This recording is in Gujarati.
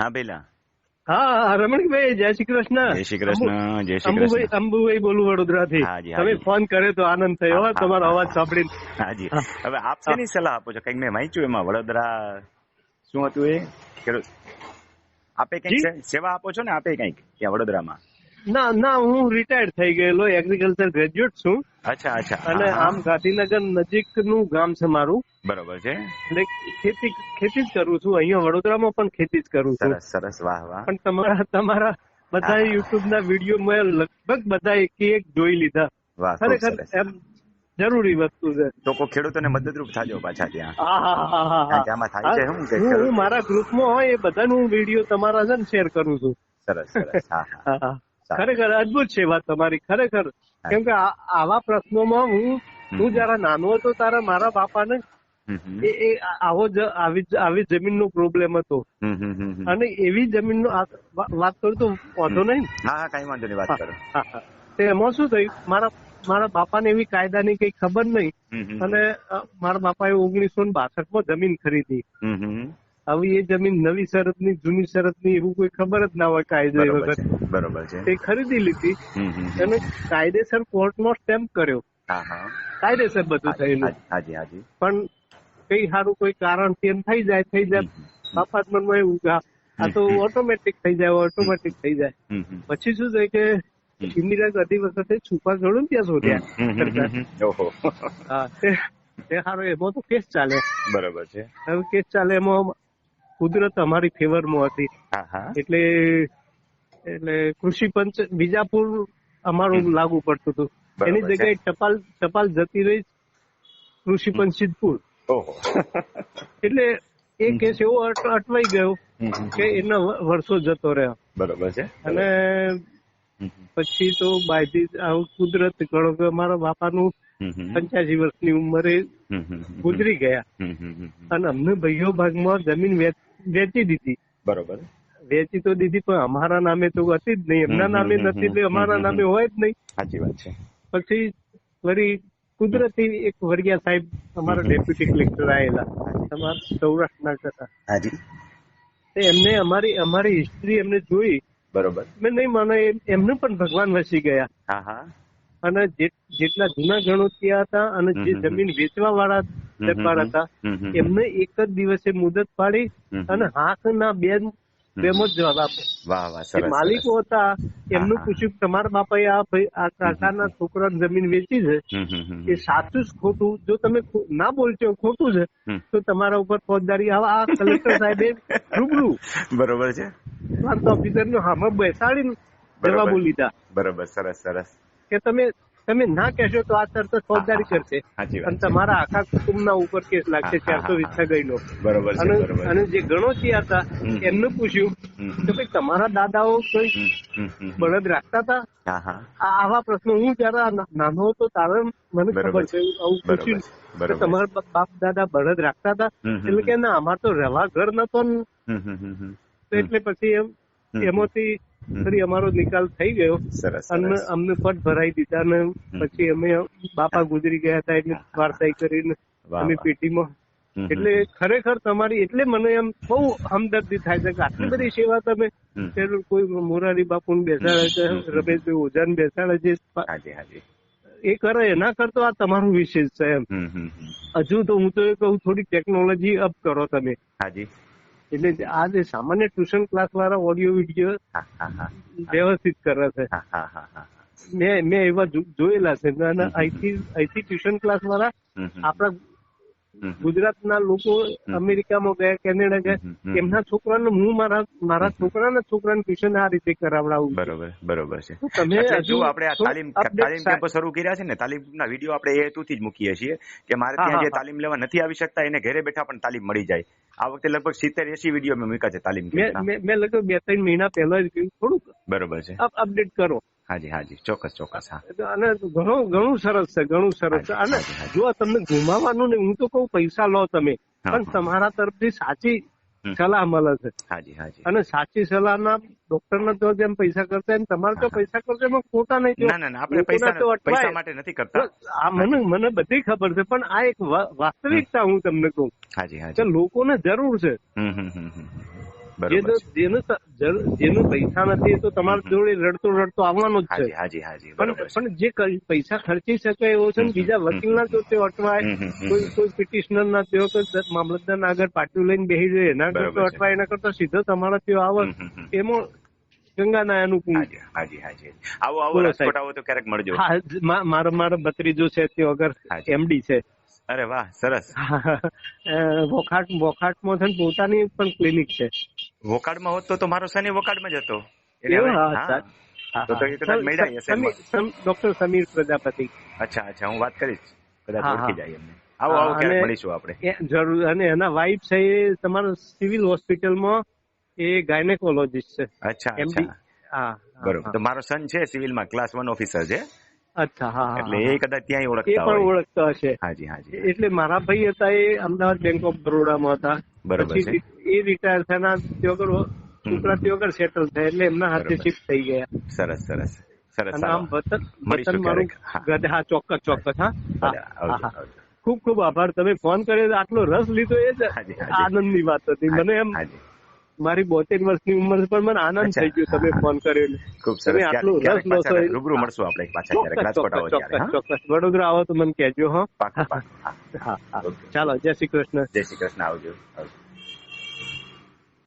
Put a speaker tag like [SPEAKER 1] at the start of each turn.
[SPEAKER 1] હા પેલા.
[SPEAKER 2] હા રમણભાઈ જય શ્રી કૃષ્ણ.
[SPEAKER 1] જય શ્રી કૃષ્ણ જય શ્રી
[SPEAKER 2] અંબુભાઈ
[SPEAKER 1] કૃષ્ણ.
[SPEAKER 2] અંબુભાઈ બોલું વડોદરાથી. તમે ફોન કર્યો તો આનંદ થયો તમારો અવાજ. સાંભળીને.
[SPEAKER 1] હાજી. હવે આપ શેની સલાહ આપો છો? કંઈક મેં વાંચ્યું એમાં વડોદરા શું હતું એ? આપે કંઈક સેવા આપો છો ને આપે કંઈક ત્યાં વડોદરામાં?
[SPEAKER 2] ના ના હું રિટાયર્ડ થઈ ગયેલો એગ્રીકલ્ચર ગ્રેજ્યુએટ છું.
[SPEAKER 1] અચ્છા અચ્છા.
[SPEAKER 2] અને. આમ ગાંધીનગર નજીકનું ગામ છે મારું.
[SPEAKER 1] બરોબર છે.
[SPEAKER 2] એટલે ખેતી ખેતી જ કરું છું. અહીંયા વડોદરામાં પણ ખેતી જ કરું છું.
[SPEAKER 1] સરસ સરસ. વાહ વાહ.
[SPEAKER 2] પણ તમારા તમારા બધા યુટ્યુબ ના વીડિયો મેં લગભગ બધા એક એક જોઈ લીધા. ખરેખર એમ જરૂરી વસ્તુ છે.
[SPEAKER 1] તો કોઈ ખેડૂતોને મદદરૂપ થાજો પાછા ત્યાં. આમાં થાય છે.
[SPEAKER 2] હા.
[SPEAKER 1] કે
[SPEAKER 2] હું મારા ગ્રુપમાં હોય એ બધાનું વીડિયો તમારા છે ને શેર કરું છું.
[SPEAKER 1] સરસ સરસ. હા હા.
[SPEAKER 2] ખરેખર અદભુત છે વાત તમારી ખરેખર કેમ કે આવા પ્રશ્નોમાં હું હું. જયારે નાનો હતો ત્યારે મારા બાપાને. એ એ આવો જ આવી આવી જમીનનો પ્રોબ્લેમ હતો. અને એવી જમીનનો નો વાત કરું તો વાંધો નહીં?
[SPEAKER 1] હા હા કઈ વાંધો નહીં વાત કરો.
[SPEAKER 2] તે એમાં શું થયું મારા મારા બાપાને એવી કાયદાની કઈ ખબર નહીં. અને મારા બાપાએ ઓગણીસો ને બાસઠમાં જમીન ખરીદી. હવે એ જમીન નવી શરતની જૂની શરતની એવું કોઈ ખબર જ ના હોય કાયદો એ
[SPEAKER 1] બરોબર
[SPEAKER 2] વખત
[SPEAKER 1] છે બરોબર છે.
[SPEAKER 2] તે ખરીદી લીધી. અને કાયદેસર કોર્ટમાં સ્ટેમ્પ કર્યો. કાયદેસર બધું થયેલું.
[SPEAKER 1] હાજી હાજી
[SPEAKER 2] પણ કઈ સારું કોઈ કારણ એમ થઈ જાય થઈ જાય. બાપા મનમાં એવું કે આ- તો ઓટોમેટિક થઈ જાય ઓટોમેટિક થઈ જાય. પછી શું થાય કે. ઇન્દિરા ગાંધી વખતે છુપા જોડું ત્યાં શોધ્યા હા તે સારો એમાં તો કેસ ચાલે.
[SPEAKER 1] બરોબર છે.
[SPEAKER 2] હવે કેસ ચાલે એમાં કુદરત અમારી ફેવરમાં હતી. એટલે એટલે કૃષિ પંચ બીજાપુર અમારું લાગુ પડતું હતું. એની. જગ્યાએ ટપાલ ટપાલ જતી રહી કૃષિ પંચ સિદ્ધપુર એટલે એ કેસ એવો અટવાઈ ગયો કે એના વર્ષો જતો રહ્યો.
[SPEAKER 1] બરોબર છે.
[SPEAKER 2] અને પછી તો બાયથી આવું કુદરત ગણો કે મારા બાપાનું. પંચ્યાસી વર્ષની ઉંમરે. ગુજરી ગયા. અને અમને ભાઈઓ ભાગમાં જમીન વેચ- વેચી દીધી.
[SPEAKER 1] બરોબર.
[SPEAKER 2] વેચી તો દીધી પણ અમારા નામે તો હતી જ નહીં. એમના નામે નથી એટલે અમારા નામે હોય જ નહીં.
[SPEAKER 1] સાચી વાત છે.
[SPEAKER 2] પછી વળી કુદરતી એક વરિયા સાહેબ અમારા ડેપ્યુટી કલેક્ટર આવેલા અમારા સૌરાષ્ટ્રના હતા.
[SPEAKER 1] હાજી.
[SPEAKER 2] એમને અમારી અમારી હિસ્ટ્રી એમને જોઈ.
[SPEAKER 1] બરોબર.
[SPEAKER 2] મેં નહીં માનો એમ- એમને પણ ભગવાન વસી ગયા.
[SPEAKER 1] હા હા.
[SPEAKER 2] અને જેટલા જૂના ગણોતિયા હતા અને જે. જમીન વેચવા વાળા વેપાર હતા. એમને એક જ દિવસે મુદત પાડી. અને હાથ ના બેન બેમો જ જવાબ આપે. માલિકો હતા એમનું પૂછ્યું તમારા બાપાએ આ આ કાકાના છોકરા જમીન વેચી છે. એ સાચું જ ખોટું જો તમે ના બોલશો ખોટું છે તો તમારા ઉપર ફોજદારી આવે આ કલેક્ટર સાહેબે રૂબરૂ
[SPEAKER 1] બરોબર છે.
[SPEAKER 2] પ્રાંત ઓફિસરનું હામે બેસાડીને. જવાબો લીધા.
[SPEAKER 1] બરોબર સરસ સરસ.
[SPEAKER 2] કે તમે તમે ના કહેશો તો આ તરત ફોજદારી કરશે. અને તમારા આખા કુટુંબના ઉપર કેસ લાગશે ચારસો વીસ ગઈ નો
[SPEAKER 1] બરોબર
[SPEAKER 2] અને જે ગણો હતા એમનું પૂછ્યું કે ભાઈ તમારા દાદાઓ કોઈ. બળદ રાખતા હતા? આવા પ્રશ્નો હું જયારે નાનો હતો ત્યારે મને ખબર છે. આવું પૂછ્યું. કે તમારા બાપ દાદા બળદ રાખતા હતા? એટલે કે ના અમાર તો રહેવા ઘર નતો એટલે પછી એમ એમાંથી ફરી અમારો નિકાલ થઈ ગયો. અને અમને પટ ભરાઈ દીધા અને પછી અમે બાપા ગુજરી ગયા હતા એટલે વાર્તાઈ કરીને અમે પેટીમાં. એટલે ખરેખર તમારી એટલે મને એમ બહુ હમદર્દી થાય છે કે આટલી બધી સેવા તમે કોઈ મોરારી બાપુ બેસાડે છે રમેશભાઈ ઓઝા ને બેસાડે છે. એ કરે એના કરતો આ તમારું વિશેષ છે એમ. હજુ તો હું તો એ કહું થોડી ટેકનોલોજી અપ કરો તમે.
[SPEAKER 1] હાજી.
[SPEAKER 2] એટલે આ જે સામાન્ય ટ્યુશન ક્લાસ વાળા ઓડિયો વીડિયો વ્યવસ્થિત કરે છે મેં મેં એવા જોયેલા છે અહીંથી અહીંથી ટ્યુશન ક્લાસ વાળા. આપણા. ગુજરાતના લોકો અમેરિકામાં ગયા કેનેડા ગયા. એમના છોકરાને હું મારા મારા છોકરાના છોકરાને ટ્યુશન આ રીતે કરાવડાવું
[SPEAKER 1] બરોબર બરોબર છે.
[SPEAKER 2] તમે
[SPEAKER 1] જો આપણે આ તાલીમ તાલીમ કેમ્પ શરૂ કર્યા છે ને તાલીમના વીડિયો આપણે એ હેતુથી જ મૂકીએ છીએ કે મારે ત્યાં જે તાલીમ લેવા નથી આવી શકતા એને ઘરે બેઠા પણ તાલીમ મળી જાય. આ વખતે લગભગ સિત્તેર એસી વીડિયો મેં મૂક્યા છે તાલીમ
[SPEAKER 2] મેં લગભગ બે ત્રણ મહિના પહેલા જ થોડુંક
[SPEAKER 1] બરોબર છે.
[SPEAKER 2] અપડેટ કરો.
[SPEAKER 1] હાજી હાજી. ચોક્કસ ચોક્કસ હા.
[SPEAKER 2] અને ઘણું ઘણું સરસ છે ઘણું સરસ છે. અને. જો તમને ગુમાવાનું ને હું તો કહું પૈસા લો તમે પણ તમારા તરફથી સાચી સલાહ મળે છે.
[SPEAKER 1] હાજી હાજી.
[SPEAKER 2] અને સાચી સલાહના ડોક્ટરના તો જેમ પૈસા કરતા એમ તમારે તો. પૈસા કરશે એમાં ખોટા નહીં
[SPEAKER 1] ના ના ના આપણે પૈસા પૈસા માટે નથી કરતા.
[SPEAKER 2] આ મને મને બધી ખબર છે પણ આ એક વાસ્તવિકતા હું તમને કહું.
[SPEAKER 1] હાજી હાજી.
[SPEAKER 2] લોકોને જરૂર છે. જેનો પૈસા નથી તો તમારા જોડે રડતો રડતો આવવાનો જ છે.
[SPEAKER 1] હાજી હાજી
[SPEAKER 2] પણ પણ જે પૈસા ખર્ચી શકે એવો છે ને બીજા
[SPEAKER 1] વકીલ
[SPEAKER 2] ના જો તે અટવાય કોઈ કોઈ પિટિશનર ના તેઓ તો મામલતદાર આગળ પાટિયું લઈને બેસી જાય. એના કરતો અટવાય એના કરતા સીધો તમારા તેઓ આવે. એમાં ગંગાના અનુકૂળ
[SPEAKER 1] હાજી હાજી આવો આવો રાજકોટ આવો તો ક્યારેક મળજો.
[SPEAKER 2] હા મારો મારો ભત્રીજો છે તે વગર એમડી છે.
[SPEAKER 1] અરે વાહ સરસ.
[SPEAKER 2] અ, વોખાટ વોખાટમાં છે ને પોતાની પણ ક્લિનિક છે.
[SPEAKER 1] વોકાડમાં હોત તો મારો શનિ વોકાડમાં જ હતો.
[SPEAKER 2] ડોક્ટર સમીર પ્રજાપતિ.
[SPEAKER 1] અચ્છા અચ્છા હું વાત કરીશ. કદાચ ઓળખી જાય એમને. આવો આવો ક્યારેક મળીશું આપણે.
[SPEAKER 2] જરૂર અને એના વાઇફ છે એ તમારા સિવિલ હોસ્પિટલમાં એ ગાયનેકોલોજીસ્ટ છે.
[SPEAKER 1] અચ્છા
[SPEAKER 2] એમડી
[SPEAKER 1] અચ્છા.
[SPEAKER 2] હા
[SPEAKER 1] બરોબર. તો મારો સન છે સિવિલમાં ક્લાસ વન ઓફિસર છે.
[SPEAKER 2] અચ્છા હા
[SPEAKER 1] એટલે એ કદાચ ત્યાં
[SPEAKER 2] એ
[SPEAKER 1] ઓળખતા
[SPEAKER 2] પણ
[SPEAKER 1] હોય.
[SPEAKER 2] ઓળખતો હશે.
[SPEAKER 1] હાજી હાજી
[SPEAKER 2] એટલે મારા ભાઈ હતા એ અમદાવાદ બેંક ઓફ બરોડામાં હતા.
[SPEAKER 1] બરોબર
[SPEAKER 2] પછી એ રિટાયર થયા તે વગર છોકરા તે સેટલ થયા એટલે એમના હાથે. શિફ્ટ થઈ ગયા.
[SPEAKER 1] સરસ સરસ. સરસ
[SPEAKER 2] આમ વતન વતન મારું.
[SPEAKER 1] હા.
[SPEAKER 2] ચોક્કસ ચોક્કસ હા. ખૂબ. ખૂબ આભાર. તમે ફોન કર્યો આટલો રસ લીધો એ જ. આનંદની વાત હતી. મને એમ મારી બોતેર વર્ષની ઉંમર પર મને આનંદ થઈ ગયો તમે ફોન કર્યો
[SPEAKER 1] ખૂબ સરસ.
[SPEAKER 2] આટલું રસ એ-
[SPEAKER 1] રૂબરૂ મળશું આપણે પાછા રાજકોટ આવો
[SPEAKER 2] ચોક્કસ
[SPEAKER 1] ત્યારે
[SPEAKER 2] ચોક્કસ. વડોદરા આવો તો મને કહેજો હા
[SPEAKER 1] હા.
[SPEAKER 2] ચાલો જય શ્રી કૃષ્ણ.
[SPEAKER 1] જય શ્રી કૃષ્ણ આવજો આવજો.